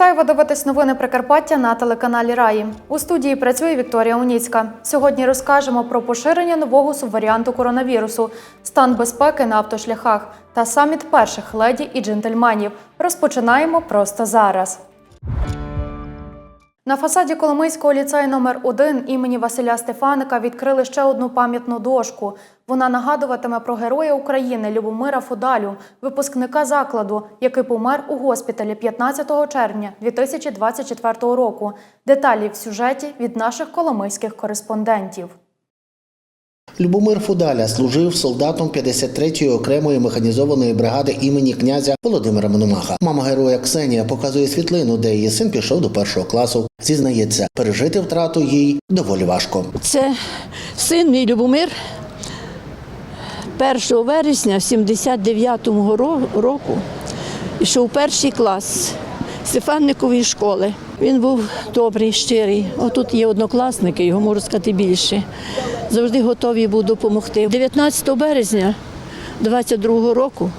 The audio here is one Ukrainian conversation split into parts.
Вітаю ви дивитесь новини Прикарпаття на телеканалі Раї. У студії працює Вікторія Уніцька. Сьогодні розкажемо про поширення нового субваріанту коронавірусу, стан безпеки на автошляхах та саміт перших леді і джентльменів. Розпочинаємо просто зараз. На фасаді Коломийського ліцею номер 1 імені Василя Стефаника відкрили ще одну пам'ятну дошку. Вона нагадуватиме про героя України Любомира Фудалю, випускника закладу, який помер у госпіталі 15 червня 2024 року. Деталі в сюжеті від наших коломийських кореспондентів. Любомир Фудаля служив солдатом 53-ї окремої механізованої бригади імені князя Володимира Мономаха. Мама героя Ксенія показує світлину, де її син пішов до першого класу. Зізнається, пережити втрату їй доволі важко. Це син мій Любомир 1 вересня 79-го року йшов перший клас Стефанникової школи. Він був добрий, щирий. Отут є однокласники, його можу сказати більше. Завжди готовий був допомогти. 19 березня 22-го року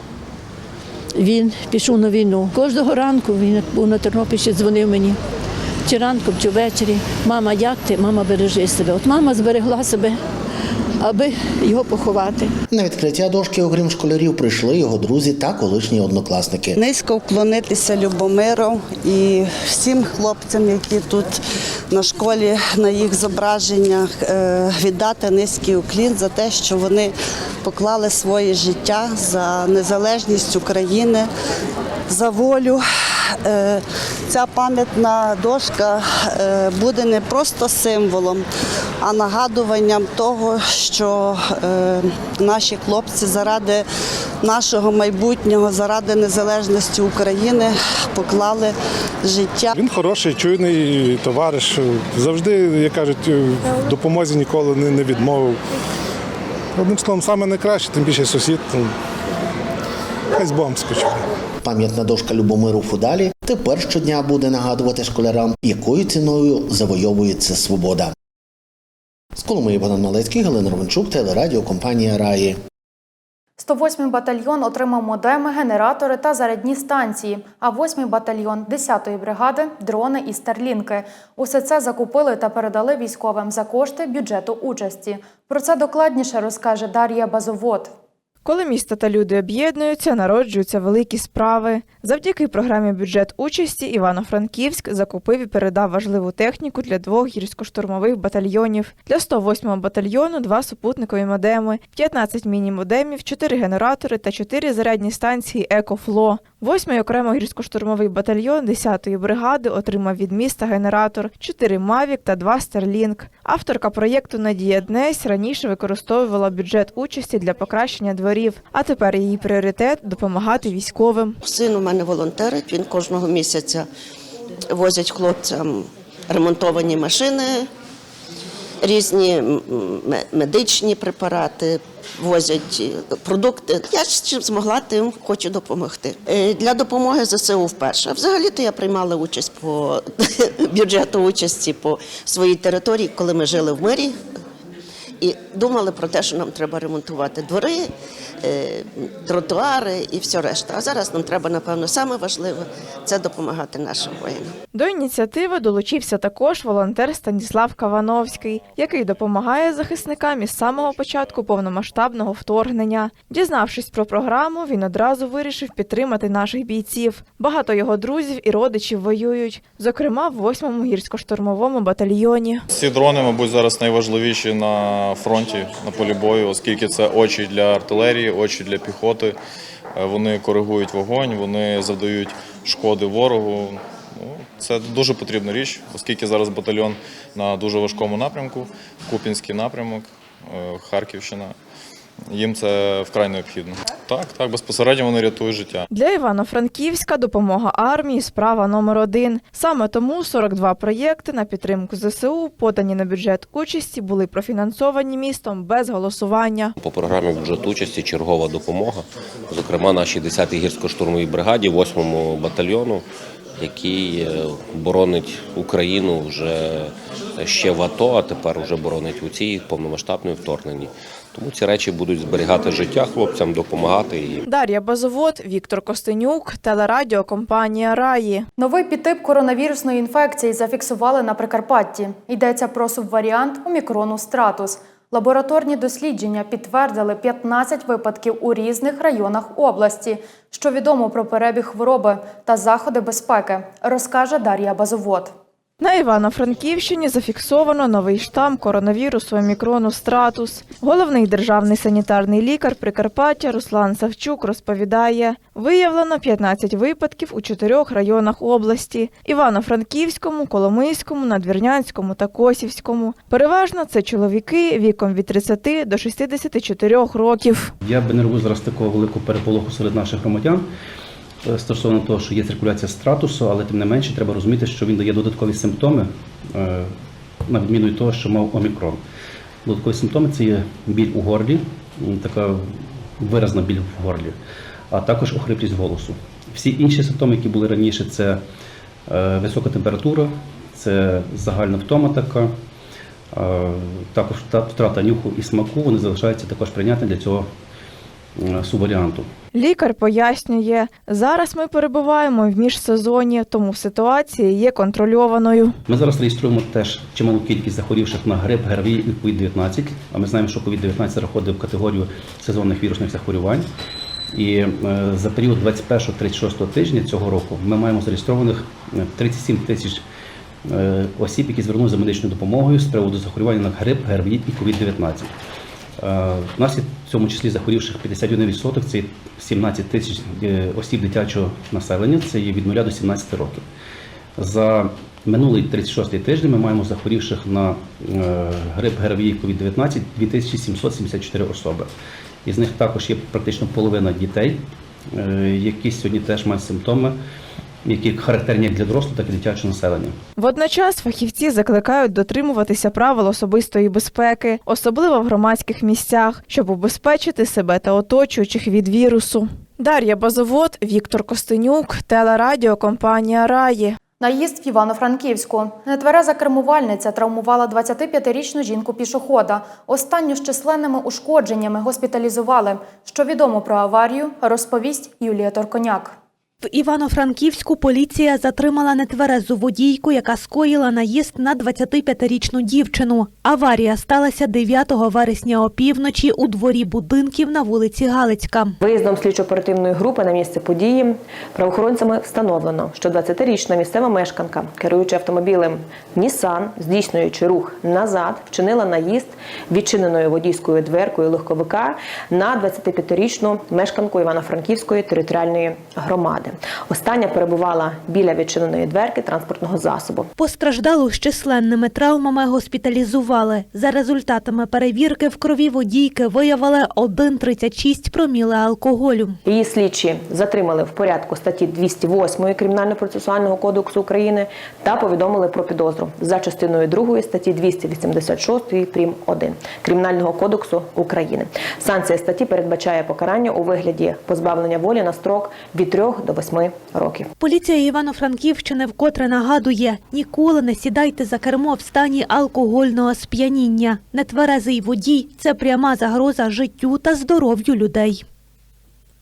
він пішов на війну. Кожного ранку він був на Тернопільщині, дзвонив мені. Чи ранком, чи ввечері. Мама, як ти? Мама, бережи себе. От мама зберегла себе, аби його поховати. На відкриття дошки, окрім школярів, прийшли його друзі та колишні однокласники. Низько вклонитися Любомиру і всім хлопцям, які тут на школі на їх зображеннях, е, віддати низький уклін за те, що вони поклали своє життя за незалежність України, за волю. Е, Ця пам'ятна дошка е, буде не просто символом, а нагадуванням того, що е, наші хлопці заради нашого майбутнього, заради незалежності України поклали життя. Він хороший, чуйний товариш. Завжди, як кажуть, в допомозі ніколи не, не відмовив. Одним словом, саме найкраще, тим більше сусід. ну, Хай з Богом. Пам'ятна дошка Любомиру Фудалі тепер щодня буде нагадувати школярам, якою ціною завойовується свобода. З Коломиї Богдан Малецький, Галина Романчук, телерадіокомпанія Раї. 108-й батальйон отримав модеми, генератори та зарядні станції, а 8-й батальйон 10-ї бригади дрони і старлінки. Усе це закупили та передали військовим за кошти бюджету участі. Про це докладніше розкаже Дар'я Базовод. Коли місто та люди об'єднуються, народжуються великі справи. Завдяки програмі бюджет участі Івано-Франківськ закупив і передав важливу техніку для двох гірсько-штурмових батальйонів. Для 108-го батальйону два супутникові модеми, 15 міні-модемів, 4 генератори та 4 зарядні станції «Екофло». 8-й окремо гірсько-штурмовий батальйон 10-ї бригади отримав від міста генератор, 4 Мавік та 2 Старлінк. Авторка проєкту Надія Днесь раніше використовувала бюджет участі для покращення дворів, а тепер її пріоритет допомагати військовим. Син у мене волонтерить, він кожного місяця возять хлопцям ремонтовані машини, різні медичні препарати, возять е, продукти. Я ж чим змогла, тим хочу допомогти. Е, Для допомоги ЗСУ вперше. Взагалі-то я приймала участь по бюджету участі по своїй території, коли ми жили в мирі. І думали про те, що нам треба ремонтувати двори, е, тротуари і все решта. А зараз нам треба, напевно, саме важливе це допомагати нашим воїнам. До ініціативи долучився також волонтер Станіслав Кавановський, який допомагає захисникам із самого початку повномасштабного вторгнення. Дізнавшись про програму, він одразу вирішив підтримати наших бійців. Багато його друзів і родичів воюють, зокрема в 8-му гірсько-штурмовому батальйоні. Ці дрони, мабуть, зараз найважливіші на фронті, на полі бою, оскільки це очі для артилерії, очі для піхоти. Е, Вони коригують вогонь, вони завдають шкоди ворогу. Ну, Це дуже потрібна річ, оскільки зараз батальйон на дуже важкому напрямку, Купінський напрямок, е, Харківщина. Їм це вкрай необхідно. Так, так, безпосередньо вони рятують життя. Для Івано-Франківська допомога армії справа номер один. Саме тому 42 проєкти на підтримку ЗСУ, подані на бюджет участі, були профінансовані містом без голосування. По програмі бюджет участі чергова допомога, зокрема нашій 10-й гірсько-штурмовій бригаді, 8-му батальйону. який е, боронить Україну вже ще в АТО, а тепер вже боронить у цій повномасштабній вторгненні. Тому ці речі будуть зберігати життя хлопцям, допомагати їм. Дар'я Базовод, Віктор Костенюк, телерадіокомпанія Раї. Новий підтип коронавірусної інфекції зафіксували на Прикарпатті. Йдеться про субваріант омікрону стратус. Лабораторні дослідження підтвердили 15 випадків у різних районах області. Що відомо про перебіг хвороби та заходи безпеки, розкаже Дар'я Базовод. На Івано-Франківщині зафіксовано новий штам коронавірусу омікрону стратус. Головний державний санітарний лікар Прикарпаття Руслан Савчук розповідає, виявлено 15 випадків у чотирьох районах області: Івано-Франківському, Коломийському, Надвірнянському та Косівському. Переважно це чоловіки віком від 30 до 64 років. Я би не робив зараз такого великого переполоху серед наших громадян стосовно того, що є циркуляція стратусу, але тим не менше треба розуміти, що він дає додаткові симптоми, е, на відміну від того, що мав омікрон. Додаткові симптоми це є біль у горлі, така виразна біль в горлі, а також охриплість голосу. Всі інші симптоми, які були раніше, це е, висока температура, це загальна втома така. Е, Також втрата нюху і смаку вони залишаються також прийнятні для цього е, субваріанту. Лікар пояснює, зараз ми перебуваємо в міжсезонні, тому ситуація є контрольованою. Ми зараз реєструємо теж чималу кількість захворівших на грип, ГРВІ і COVID-19. А ми знаємо, що COVID-19 заходить в категорію сезонних вірусних захворювань. І е, за період 21-36 тижня цього року ми маємо зареєстрованих е, 37 тисяч е, осіб, які звернулися за медичною допомогою з приводу захворювання на грип, ГРВІ і COVID-19. Е, У нас в цьому числі захворівших 51%, це 17 тисяч е, осіб дитячого населення, це є від 0 до 17 років. За минулий 36-й тиждень ми маємо захворівших на е, грип ГРВІ COVID-19 2774 особи. Із них також є практично половина дітей, е, які сьогодні теж мають симптоми, які характерні як для дорослого, так і дитячого населення. Водночас фахівці закликають дотримуватися правил особистої безпеки, особливо в громадських місцях, щоб убезпечити себе та оточуючих від вірусу. Дар'я Базовод, Віктор Костенюк, телерадіокомпанія Раї. Наїзд в Івано-Франківську. Нетвереза кермувальниця травмувала 25-річну жінку-пішохода. Останню з численними ушкодженнями госпіталізували. Що відомо про аварію, розповість Юлія Торконяк. В Івано-Франківську поліція затримала нетверезу водійку, яка скоїла наїзд на 25-річну дівчину. Аварія сталася 9 вересня опівночі у дворі будинків на вулиці Галицька. Виїздом слідчо-оперативної групи на місце події правоохоронцями встановлено, що 20-річна місцева мешканка, керуючи автомобілем Нісан, здійснюючи рух назад, вчинила наїзд відчиненою водійською дверкою легковика на 25-річну мешканку Івано-Франківської територіальної громади. Остання перебувала біля відчиненої дверки транспортного засобу. Постраждалу з численними травмами госпіталізували. За результатами перевірки в крові водійки виявили 1,36 проміли алкоголю. Її слідчі затримали в порядку статті 208 Кримінально-процесуального кодексу України та повідомили про підозру за частиною 2 статті 286 прим. 1 Кримінального кодексу України. Санкція статті передбачає покарання у вигляді позбавлення волі на строк від 3 до 8 років. Поліція Івано-Франківщини вкотре нагадує: ніколи не сідайте за кермо в стані алкогольного сп'яніння. Нетверезий водій це пряма загроза життю та здоров'ю людей.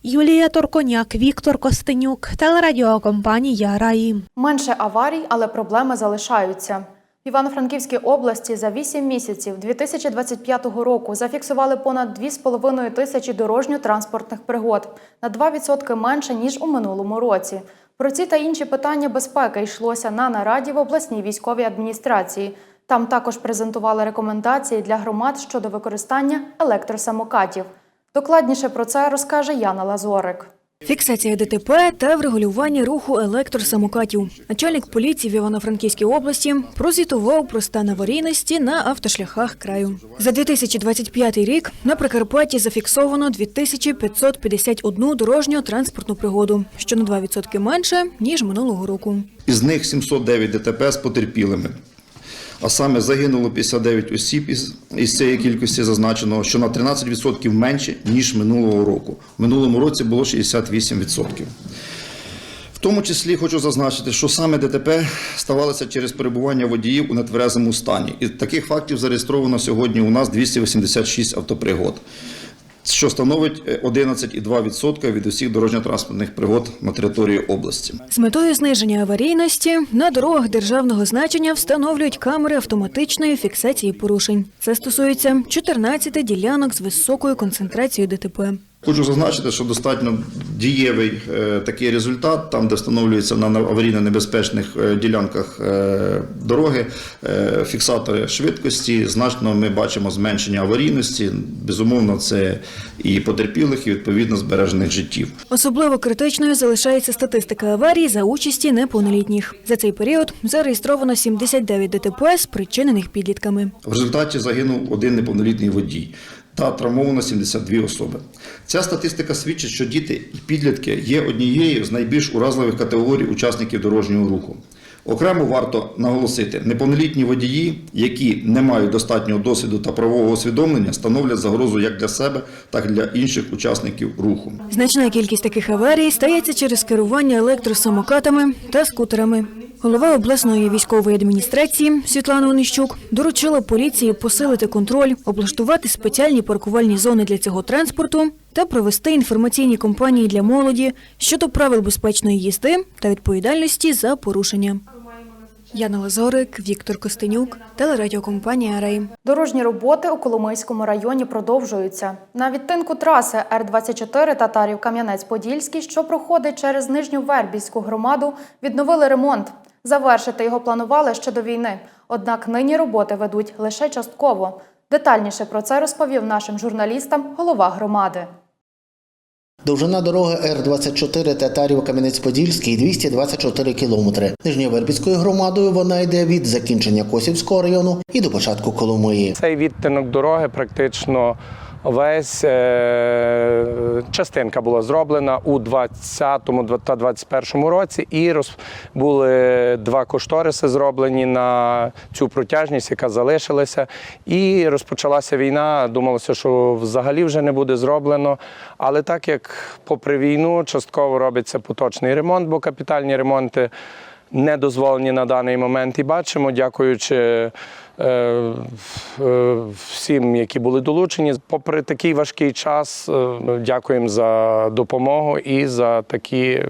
Юлія Торконяк, Віктор Костенюк, телерадіокомпанія Раї. Менше аварій, але проблеми залишаються. Івано-Франківській області за 8 місяців 2025 року зафіксували понад 2,5 тисячі дорожньо-транспортних пригод на 2% менше ніж у минулому році. Про ці та інші питання безпеки йшлося на нараді в обласній військовій адміністрації. Там також презентували рекомендації для громад щодо використання електросамокатів. Докладніше про це розкаже Яна Лазорик. Фіксація ДТП та врегулювання руху електросамокатів. Начальник поліції в Івано-Франківській області прозвітував про стан аварійності на автошляхах краю. За 2025 рік на Прикарпатті зафіксовано 2551 дорожню транспортну пригоду, що на 2% менше ніж минулого року. Із них 709 ДТП з потерпілими. А саме загинуло 59 осіб із, із цієї кількості зазначено, що на 13% менше, ніж минулого року. В минулому році було 68%. В тому числі хочу зазначити, що саме ДТП ставалося через перебування водіїв у нетверезому стані. І таких фактів зареєстровано сьогодні у нас 286 автопригод, що становить е, 11,2% від усіх дорожньо-транспортних пригод на території області. З метою зниження аварійності на дорогах державного значення встановлюють камери автоматичної фіксації порушень. Це стосується 14 ділянок з високою концентрацією ДТП. Хочу зазначити, що достатньо дієвий е, такий результат, там, де встановлюються на аварійно небезпечних е, ділянках е, дороги фіксатори швидкості. Значно ми бачимо зменшення аварійності. Безумовно, це і потерпілих, і відповідно збережених життів. Особливо критичною залишається статистика аварій за участі неповнолітніх. За цей період зареєстровано 79 ДТП, спричинених підлітками. В результаті загинув один неповнолітній водій та травмовано 72 особи. Ця статистика свідчить, що діти і підлітки є однією з найбільш уразливих категорій учасників дорожнього руху. Окремо варто наголосити, неповнолітні водії, які не мають достатнього досвіду та правового усвідомлення, становлять загрозу як для себе, так і для інших учасників руху. Значна кількість таких аварій стається через керування електросамокатами та скутерами. Голова обласної військової адміністрації Світлана Онищук доручила поліції посилити контроль, облаштувати спеціальні паркувальні зони для цього транспорту та провести інформаційні кампанії для молоді щодо правил безпечної їзди та відповідальності за порушення. Яна Лазорик, Віктор Костенюк, телерадіокомпанія Рей. Дорожні роботи у Коломийському районі продовжуються. На відтинку траси Р-24 Татарів Кам'янець-Подільський, що проходить через Нижню Вербівську громаду, відновили ремонт. Завершити його планували ще до війни. Однак нині роботи ведуть лише частково. Детальніше про це розповів нашим журналістам голова громади. Довжина дороги Р-24 Татарів Кам'янець-Подільський 224 кілометри. Нижньовербівською громадою вона йде від закінчення Косівського району і до початку Коломиї. Цей відтинок дороги практично весь е, частинка була зроблена у 20-му та 21-му році, і роз, були два кошториси зроблені на цю протяжність, яка залишилася. І розпочалася війна. Думалося, що взагалі вже не буде зроблено. Але так як попри війну частково робиться поточний ремонт, бо капітальні ремонти не дозволені на даний момент. І бачимо, дякуючи всім, які були долучені. Попри такий важкий час, е, дякуємо за допомогу і за такі,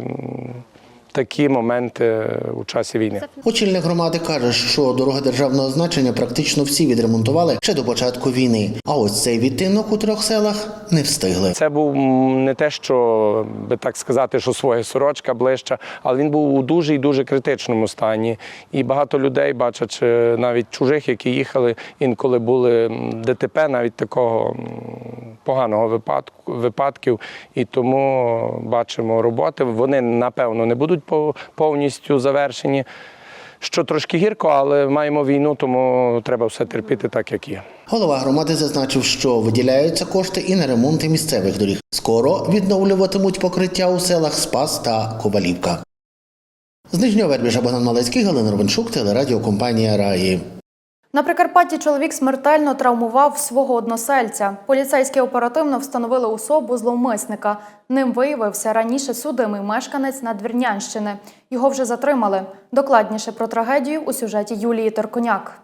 такі моменти у часі війни. Очільник громади каже, що дороги державного значення практично всі відремонтували ще до початку війни. А ось цей відтинок у трьох селах не встигли. Це був не те, що би так сказати, що своя сорочка ближча, але він був у дуже і дуже критичному стані. І багато людей, бачачи навіть чужих, які їхали, інколи були ДТП, навіть такого поганого випадку випадків. І тому бачимо роботи. Вони напевно не будуть повністю завершені. Що трошки гірко, але маємо війну, тому треба все терпіти так, як є. Голова громади зазначив, що виділяються кошти і на ремонти місцевих доріг. Скоро відновлюватимуть покриття у селах Спас та Ковалівка. З Нижньовербіжа Богдан Малецький, Галина Ровеншук, телерадіокомпанія Раї. На Прикарпатті чоловік смертельно травмував свого односельця. Поліцейські оперативно встановили особу зловмисника. Ним виявився раніше судимий мешканець Надвірнянщини. Його вже затримали. Докладніше про трагедію у сюжеті Юлії Торконяк.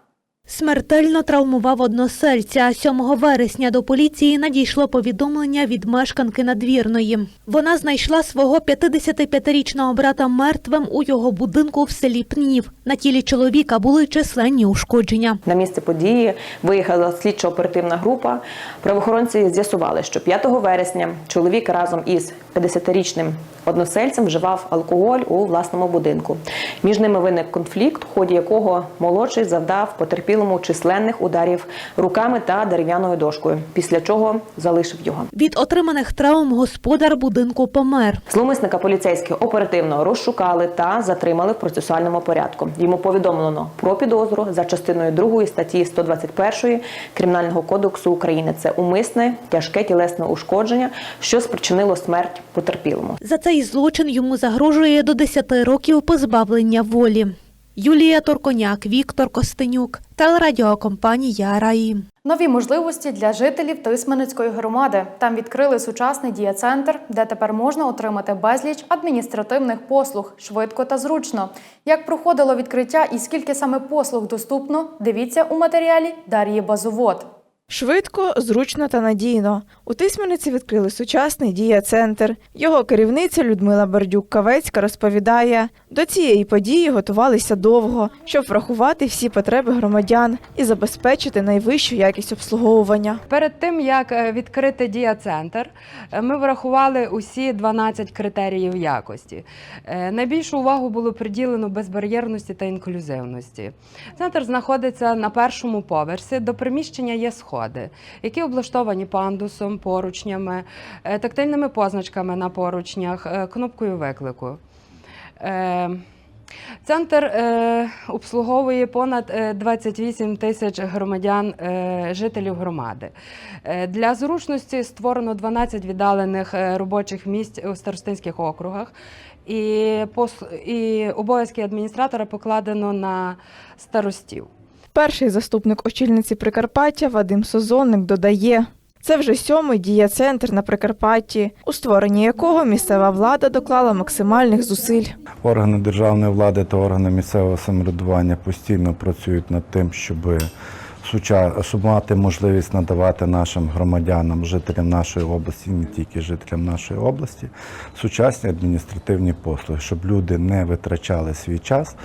Смертельно травмував односельця. 7 вересня до поліції надійшло повідомлення від мешканки надвірної. Вона знайшла свого 55-річного брата мертвим у його будинку в селі Пнів. На тілі чоловіка були численні ушкодження. На місце події виїхала слідчо-оперативна група. Правоохоронці з'ясували, що 5 вересня чоловік разом із 50-річним односельцем вживав алкоголь у власному будинку. Між ними виник конфлікт, в ході якого молодший завдав потерпілому численних ударів руками та дерев'яною дошкою, після чого залишив його. Від отриманих травм господар будинку помер. Зловмисника поліцейські оперативно розшукали та затримали в процесуальному порядку. Йому повідомлено про підозру за частиною 2 статті 121 Кримінального кодексу України. Це умисне тяжке тілесне ушкодження, що спричинило смерть потерпілому. За цей злочин йому загрожує до 10 років позбавлення волі. Юлія Торконяк, Віктор Костенюк, телерадіокомпанія Раї. Нові можливості для жителів Тисменецької громади. Там відкрили сучасний дієцентр, де тепер можна отримати безліч адміністративних послуг швидко та зручно. Як проходило відкриття і скільки саме послуг доступно, дивіться у матеріалі Дар'ї Базовод. Швидко, зручно та надійно. У Тисмениці відкрили сучасний дія-центр. Його керівниця Людмила Бердюк-Кавецька розповідає, до цієї події готувалися довго, щоб врахувати всі потреби громадян і забезпечити найвищу якість обслуговування. Перед тим як е, відкрити дія-центр, е, ми врахували усі 12 критеріїв якості. Е, Найбільшу увагу було приділено безбар'єрності та інклюзивності. Центр знаходиться на першому поверсі. До приміщення є сходи, які облаштовані пандусом, поручнями, е, тактильними позначками на поручнях, е, кнопкою виклику. Е, Центр обслуговує понад е, 28 тисяч громадян, жителів громади. Для зручності створено 12 віддалених робочих місць у старостинських округах. І обов'язки адміністратора покладено на старостів. Перший заступник очільниці Прикарпаття Вадим Созонник додає. Це вже сьомий дія-центр на Прикарпатті, у створенні якого місцева влада доклала максимальних зусиль. Органи державної влади та органи місцевого самоврядування постійно працюють над тим, щоб, щоб мати можливість надавати нашим громадянам, жителям нашої області, не тільки жителям нашої області, сучасні адміністративні послуги, щоб люди не витрачали свій час,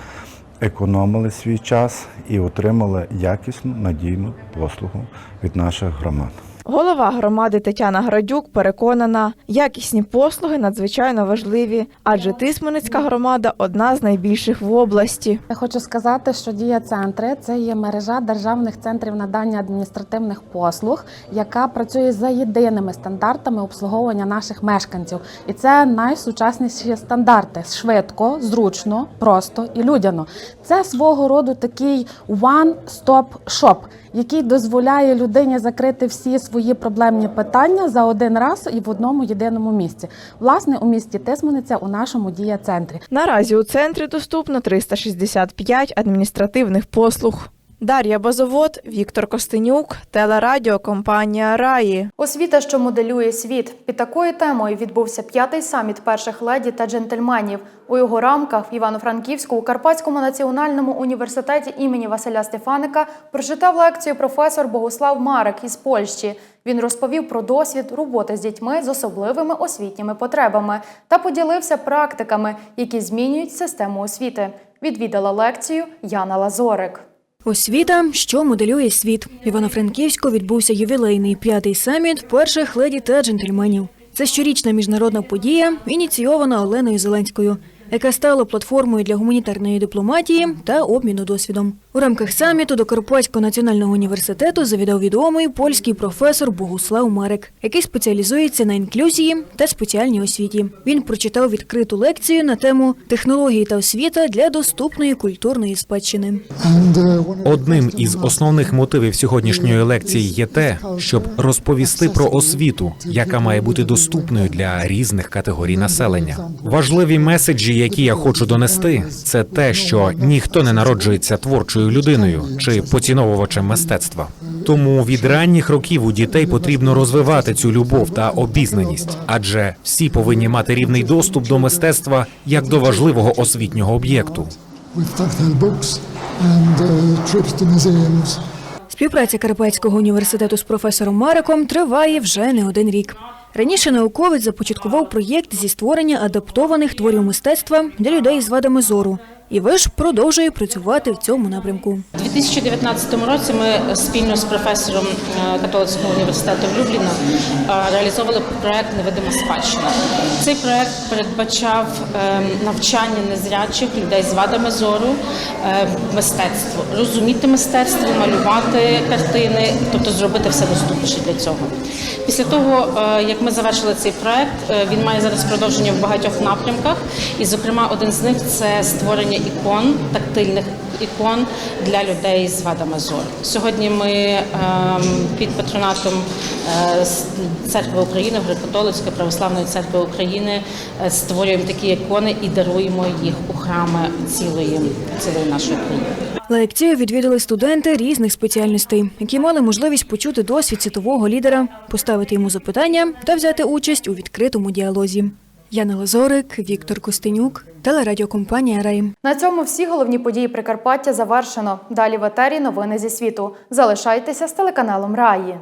економили свій час і отримали якісну надійну послугу від наших громад. Голова громади Тетяна Градюк переконана, якісні послуги надзвичайно важливі, адже Тисменецька громада одна з найбільших в області. Я хочу сказати, що дія центри це є мережа державних центрів надання адміністративних послуг, яка працює за єдиними стандартами обслуговування наших мешканців. І це найсучасніші стандарти: швидко, зручно, просто і людяно. Це свого роду такий one-stop shop, який дозволяє людині закрити всі свої проблемні питання за один раз і в одному єдиному місці. Власне, у місті Тисмениця у нашому дія центрі. Наразі у центрі доступно 365 адміністративних послуг. Дар'я Базовод, Віктор Костенюк, телерадіокомпанія Раї. Освіта, що моделює світ. Під такою темою відбувся п'ятий саміт перших леді та джентльменів. У його рамках в Івано-Франківську у Карпатському національному університеті імені Василя Стефаника прочитав лекцію професор Богуслав Марек із Польщі. Він розповів про досвід роботи з дітьми з особливими освітніми потребами та поділився практиками, які змінюють систему освіти. Відвідала лекцію Яна Лазорик. Освіта, що моделює світ. Івано-Франківську відбувся ювілейний п'ятий саміт перших леді та джентльменів. Це щорічна міжнародна подія, ініційована Оленою Зеленською, яка стала платформою для гуманітарної дипломатії та обміну досвідом. У рамках саміту до Карпатського національного університету завідав відомий польський професор Богуслав Марек, який спеціалізується на інклюзії та спеціальній освіті. Він прочитав відкриту лекцію на тему технології та освіта для доступної культурної спадщини. Одним із основних мотивів сьогоднішньої лекції є те, щоб розповісти про освіту, яка має бути доступною для різних категорій населення. Важливі меседжі, які я хочу донести, це те, що ніхто не народжується творчою людиною чи поціновувачем мистецтва. Тому від ранніх років у дітей потрібно розвивати цю любов та обізнаність, адже всі повинні мати рівний доступ до мистецтва як до важливого освітнього об'єкту. uh. Співпраця Карпатського університету з професором Мариком триває вже не один рік. Раніше науковець започаткував проєкт зі створення адаптованих творів мистецтва для людей з вадами зору. І виш продовжує працювати в цьому напрямку. У 2019 році ми спільно з професором е, католицького університету в Любліна е, реалізовували проект Невидима спадщина. Цей проект передбачав е, навчання незрячих людей з вадами зору мистецтву, розуміти мистецтво, малювати картини, тобто зробити все доступніше для цього. Після того, як ми завершили цей проект, він має зараз продовження в багатьох напрямках, і, зокрема, один з них це створення ікон, тактильних ікон для людей з вадами зору. Сьогодні ми ем, під патронатом е, церкви України, Греко-католицької православної церкви України е, створюємо такі ікони і даруємо їх у храми цілої, цілої нашої країни. Лекцію відвідали студенти різних спеціальностей, які мали можливість почути досвід світового лідера, поставити йому запитання та взяти участь у відкритому діалозі. Яна Лазорик, Віктор Костенюк, телерадіокомпанія Рейм. На цьому всі головні події Прикарпаття завершено. Далі в етері новини зі світу. Залишайтеся з телеканалом Раї.